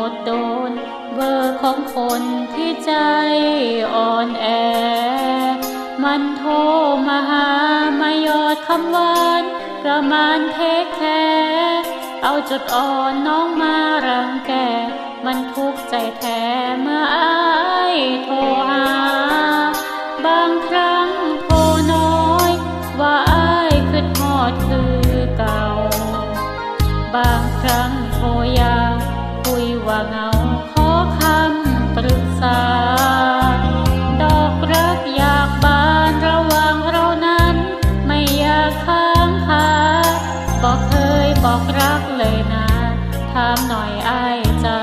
กดโดน เบอร์ของคนที่ใจอ่อนแอ มันโทรมาหาไม่ยอดคำหวานประมาณเทคแคเอาจุดอ่อนน้องมารังแก มันทุกข์ใจแท้ ถามหน่อยอ้ายจ้า